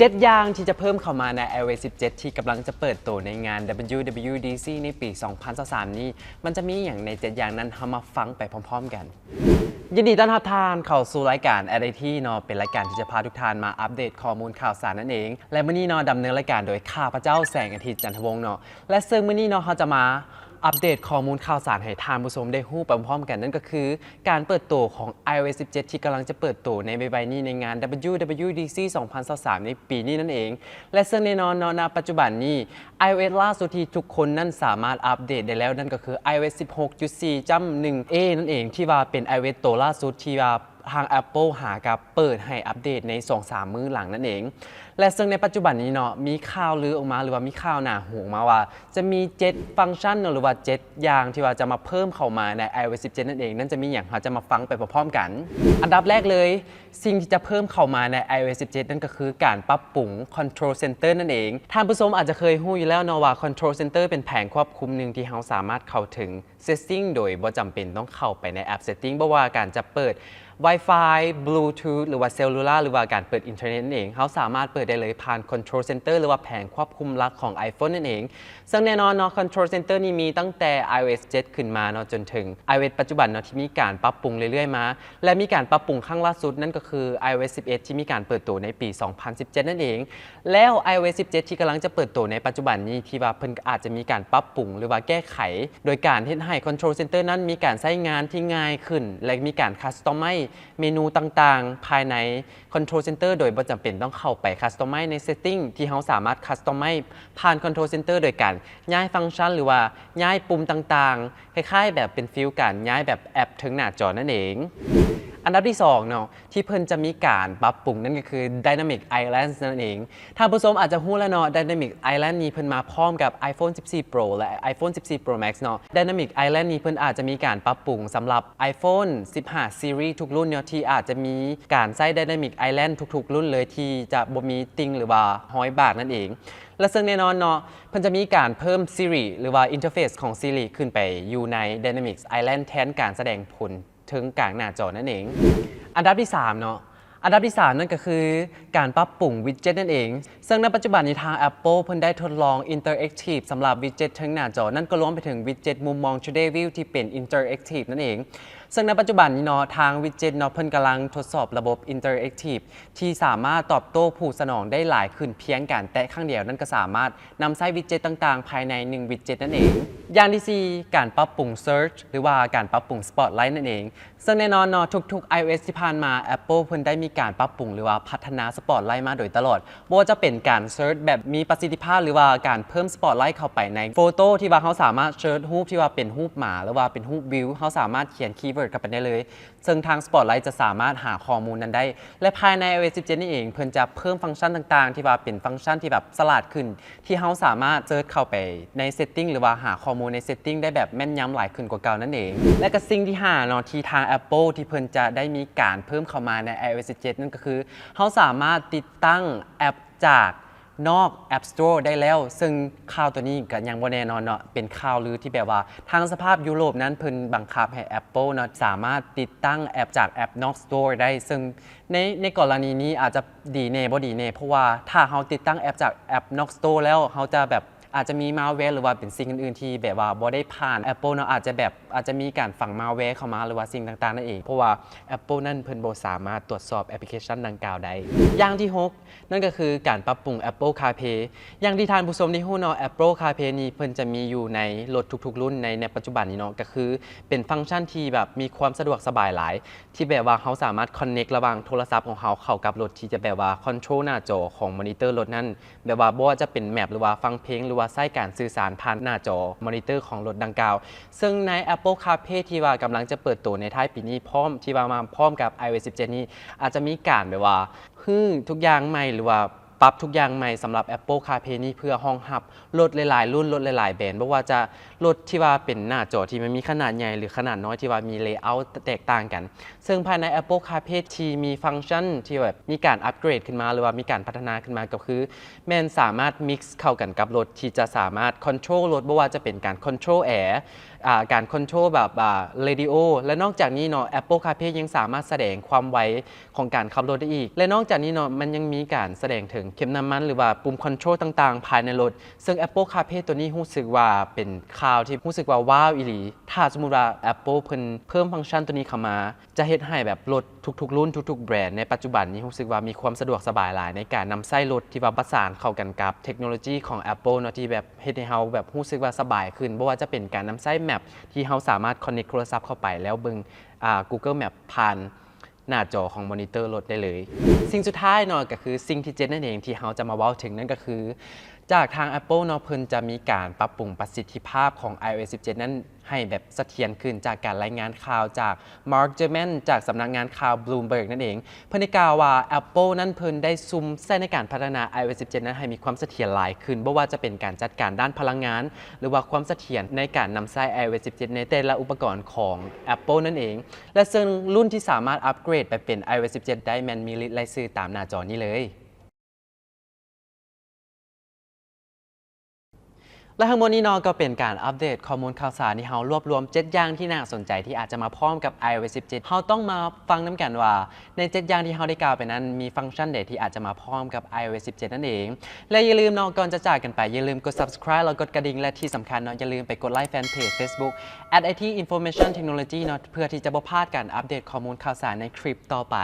7 อย่างที่จะเพิ่มเข้ามาใน iOS 17 ที่กำลังจะเปิดตัวในงาน WWDC ในปี 2023 นี้ มันจะมีอย่างใน 7 อย่างนั้นเรามาฟังไปพร้อม ๆ กัน ยินดีต้อนรับทานเข้าสู่รายการ a d i t เนาะเป็นรายการที่จะพาทุกท่านมาอัปเดตข้อมูลข่าวสารนั่นเอง และมื้อนี้เนาะดำเนินรายการโดยข้าพเจ้าแสงอาทิตย์จันทวงศ์เนาะและซึ่งมื้อนี้เนาะเขาจะมา อัปเดตข้อมูลข่าวสารให้ทานผู้ชมได้ฮู้ไปพร้อมกันนั่นก็คือ การเปิดตัวของ iOS 17 ที่กำลังจะเปิดตัวในใบๆนี้ในงาน WWDC 2023 ในปีนี้นั่นเอง และซึ่งแน่นอนเนาะณปัจจุบันนี้ iOS ล่าสุดที่ทุกคนนั่นสามารถอัปเดตได้แล้วนั่นก็คือ iOS 16.4จำ 1A นั่นเองที่ว่าเป็น iOS ตัวล่าสุดที่ว่าทาง Apple หากับเปิดให้อัปเดตใน 2-3 มื้อหลังนั่นเอง และซึ่งในปัจจุบันนี้เนาะมีข่าวลือออกมาหรือว่ามีข่าวหนาหูออกมาว่า จะมี7ฟังก์ชันเนอะหรือว่า7อย่างที่ว่าจะมาเพิ่มเข้ามาใน iOS 17 นั่นเอง นั่นจะมีอย่างเราจะมาฟังไปพร้อมๆกัน อันดับแรกเลย สิ่งที่จะเพิ่มเข้ามาใน iOS 17 นั่นก็คือการปรับปรุง Control Center นั่นเองท่านผู้ชมอาจจะเคยรู้อยู่แล้วเนาะว่า Control Center เป็นแผงควบคุมหนึ่งที่เราสามารถเข้าถึง Setting โดยบ่จำเป็นต้องเข้าไปในแอป Setting บ่ว่าการจะเปิด Wi-Fi Bluetooth หรือว่า Cellular หรือว่าการเปิดอินเทอร์เน็ตนั่นเองเขาสามารถเปิดได้เลยผ่าน Control Center หรือว่าแผงควบคุมหลักของ iPhone นั่นเอง ซึ่งแน่นอนเนาะ Control Center นี่มีตั้งแต่ iOS 7 ขึ้นมาเนาะจนถึง iOS ปัจจุบันเนาะที่มีการปรับปรุงเรื่อยๆมา และมีการปรับปรุงครั้งล่าสุดนั่นก็คือ iOS 11 ที่มีการเปิดตัวในปี 2017 นั่นเอง แล้ว iOS 17 ที่กำลังจะเปิดตัวในปัจจุบันนี้ที่ว่าเพิ่นอาจจะมีการปรับปรุงหรือว่าแก้ไข โดยการที่ให้ Control Center นั้นมีการใช้งานที่ง่ายขึ้น และมีการคัสตอมไมเมนูต่างๆ ภายใน Control Center โดยบ่จำเป็นต้องเข้าไปคัสตอมไมในเซตติ้งที่เราสามารถคัสตอมไมผ่านคอนโทรลเซนเตอร์โดยการย้ายฟังก์ชัน หรือว่าย้ายปุ่มต่างๆ คล้ายๆ แบบเป็นฟิลการย้ายแบบแอปถึงหน้าจอนั่นเอง อันดับที่2เนาะที่เพิ่นจะมีการปรับปรุงนั่นก็คือ Dynamic Islands นั่นเองท่านผู้ชมอาจจะรู้แล้วเนาะ Dynamic Island นี้เพิ่นมาพร้อมกับ iPhone 14 Pro และ iPhone 14 Pro Max เนาะ Dynamic Island นี้เพิ่นอาจจะมีการปรับปรุงสำหรับ iPhone 15 Series ทุกรุ่นเนาะที่อาจจะมีการใช้ Dynamic Island ทุกๆ รุ่นเลยที่จะบ่มีติงหรือว่าห้อยบากนั่นเองและซึ่งแน่นอนเนาะเพิ่นจะมีการเพิ่ม Siri หรือว่า Interface ของ Siri ขึ้นไปอยู่ใน Dynamics Island แทนการแสดงผล ถึงกลางหน้าจอนั่นเอง อันดับที่ 3 เนาะอันดับที่ 3 นั่นก็คือการปรับปรุงวิดเจ็ตนั่นเอง ซึ่งในปัจจุบันในทาง Apple เพิ่นได้ทดลอง Interactive สำหรับวิดเจ็ตทั้งหน้าจอ นั่นก็รวมไปถึงวิดเจ็ตมุมมอง Today View ที่เป็น Interactive นั่นเอง ซึ่งในปัจจุบันนี้เนาะทางวิดเจ็ตเนาะเพิ่นกำลังทดสอบระบบ Interactive ที่สามารถตอบโต้ผู้สนองได้หลายขึ้นเพียงการแตะข้างเดียวนั่นก็สามารถนำใช้วิดเจ็ตต่างๆ ภายใน 1 วิดเจ็ตนั่นเอง อย่างที่ 4 การปรับปรุง Search หรือว่าการปรับปรุง Spotlight นั่นเอง ซึ่งแน่นอนเนาะทุก ๆ iOS ที่ผ่านมา Apple เพิ่นได้มีการปรับปรุงหรือว่าพัฒนา Spotlight มาโดยตลอดบ่ว่าจะเป็นการ Search แบบมีประสิทธิภาพหรือว่าการเพิ่ม Spotlight เข้าไปในโฟโต้ที่ว่าเขาสามารถ Search รูปที่ว่าเป็นรูปหมาหรือว่าเป็นรูปวิวเขาสามารถเขียนคีย์เวิร์ดเข้าไปได้เลยซึ่งทาง Spotlight จะสามารถหาข้อมูลนั้นได้ และภายใน iOS 17 นี่เอง เพิ่นจะเพิ่มฟังก์ชันต่างๆ ที่ว่าเป็นฟังก์ชันที่แบบสลาดขึ้น ที่เขาสามารถเซิร์ชเข้าไปใน Setting หรือว่าหาข้อมูลใน Setting ได้แบบแม่นยำหลายขึ้นกว่าเก่านั่นเอง และก็สิ่งที่5เนาะที่ทาง Apple ที่เพิ่นจะได้มีการเพิ่มเข้ามาใน iOS 17 นั่นก็คือเขาสามารถติดตั้งแอปจาก นอก App Store ได้แล้ว ซึ่งข่าวตัวนี้ก็ยังบ่แน่นอนเนาะเป็นข่าวลือที่แบบว่า ทางสภาพยุโรปนั้นเพิ่นบังคับให้ Apple เนาะสามารถติดตั้งแอปจากแอปนอก Store ได้ ซึ่งในในกรณีนี้อาจจะดีแน่บ่ดีแน่เพราะว่าถ้าเราติดตั้งแอปจากแอปนอก Store แล้วเราจะแบบ อาจจะมีมาแวร์หรือว่าเป็นสิ่งอื่นๆที่แบบว่าบ่ได้ผ่าน Apple เนาะอาจจะแบบอาจจะมีการฝังมาแวร์เข้ามาหรือว่าสิ่งต่างๆนั่นเองเพราะว่า Apple นั่นเพิ่นบ่สามารถตรวจสอบแอปพลิเคชันดังกล่าวได้อย่างที่ 6 นั่นก็คือการปรับปรุง Apple CarPlay อย่างที่ทานผู้ชมได้ฮู้เนาะ Apple CarPlay นี่เพิ่นจะมีอยู่ในรถทุกๆ รุ่นในในปัจจุบันนี้เนาะก็คือเป็นฟังก์ชันที่แบบมีความสะดวกสบายหลาย ที่แบบว่าเขาสามารถ connect ระหว่างโทรศัพท์ของเขาเข้ากับรถที่จะแบบว่า control หน้าจอของมอนิเตอร์รถนั้นแบบว่าบ่ว่าจะเป็นแมปหรือว่าฟังเพลงหรือว่าไส้การสื่อสารผ่านหน้าจอมอนิเตอร์ของรถดังกล่าว ซึ่งใน Apple CarPlay ที่ว่ากำลังจะเปิดตัวในท้ายปีนี้พร้อมที่ว่ามาพร้อมกับ iOS 17 นี้อาจจะมีการแบบว่าฮึ่งทุกอย่างใหม่หรือว่า ปรับทุกอย่างใหม่สำหรับ Apple CarPlay นี่เพื่อห้องหับรถหลายๆรุ่นรถหลายๆแบรนด์ไม่ว่าจะรถที่ว่าเป็นหน้าจอที่มันมีขนาดใหญ่หรือขนาดน้อยที่ว่ามีเลเยอร์แตกต่างกัน ซึ่งภายใน Apple CarPlay ที่มีฟังก์ชันที่แบบมีการอัปเกรดขึ้นมาหรือว่ามีการพัฒนาขึ้นมาก็คือ แมันสามารถ mix เข้ากันกับรถที่จะสามารถ control รถไม่ว่าจะเป็นการ control air อ่าการคอนโทรลแบบเรดิโอและนอกจากนี้เนาะ Apple CarPlay ยังสามารถแสดงความไวของการขับรถได้อีก และนอกจากนี้เนาะมันยังมีการแสดงถึงเข็มน้ำมัน หรือว่าปุ่มคอนโทรลต่างๆ ภายในรถ ซึ่ง Apple CarPlay ตัวนี้รู้สึกว่าเป็นข่าวที่รู้สึกว่าว้าวอีหลี ถ้าสมมุติว่า Apple เพิ่นเพิ่มฟังก์ชันตัวนี้เข้ามา จะเฮ็ดให้แบบรถทุกๆ รุ่นทุกๆ แบรนด์ในปัจจุบันนี้รู้สึกว่ามีความสะดวกสบายหลายในการนำไส้รถที่ว่าประสานเข้ากันกับเทคโนโลยีของ Apple เนาะที่แบบเฮ็ดให้เฮาแบบรู้สึกว่าสบายขึ้นบ่ว่าจะเป็นการนำไส้แมปที่เฮาสามารถ connect โทรศัพท์เข้าไปแล้วเบิ่งอ่า Google Map ผ่านหน้าจอของมอนิเตอร์รถได้เลย สิ่งสุดท้ายเนาะก็คือสิ่งที่เจ็ดนั่นเองที่เราจะมาเว้าถึงนั่นก็คือ จากทาง Apple เนาะเพิ่นจะมีการปรับปรุงประสิทธิภาพของ iOS 17 นั้นให้แบบเสถียรขึ้นจากการรายงานข่าวจาก Mark Gurman จากสำนักงานข่าว Bloomberg นั่นเอง เพิ่นได้กล่าวว่า Apple นั้นเพิ่นได้ซุ่มใส่ในการพัฒนา iOS 17 นั้นให้มีความเสถียรหลายขึ้นบ่ว่าจะเป็นการจัดการด้านพลังงาน หรือว่าความเสถียรในการนำใช้ iOS 17 ในแต่ละอุปกรณ์ของ Apple นั่นเอง และซึ่งรุ่นที่สามารถอัปเกรดไปเป็น iOS 17 ได้แมนมีลิตรายชื่อตามหน้าจอนี้เลย และทั้งหมดนี้นาะก็เป็นการอัปเดตข้อมูลข่าวสารที่เรารวบรวม7อย่างที่น่าสนใจที่อาจจะมาพร้อมกับ iOS 17เราต้องมาฟังน้ำกันว่า ใน7อย่างที่เราได้กล่าวไปนั้น มีฟังก์ชันใดที่อาจจะมาพร้อมกับ iOS 17 นั่นเอง และอย่าลืมนาะก่อนจะจากกันไปอย่าลืมกด subscribe แล้วกดกระดิ่งและที่สำคัญนาะอย่าลืมไปกดไลค์แฟนเพจ Facebook at IT Information Technology เนาะเพื่อที่จะบ่พลาดการอัปเดตข้อมูลข่าวสารในคลิปต่อไป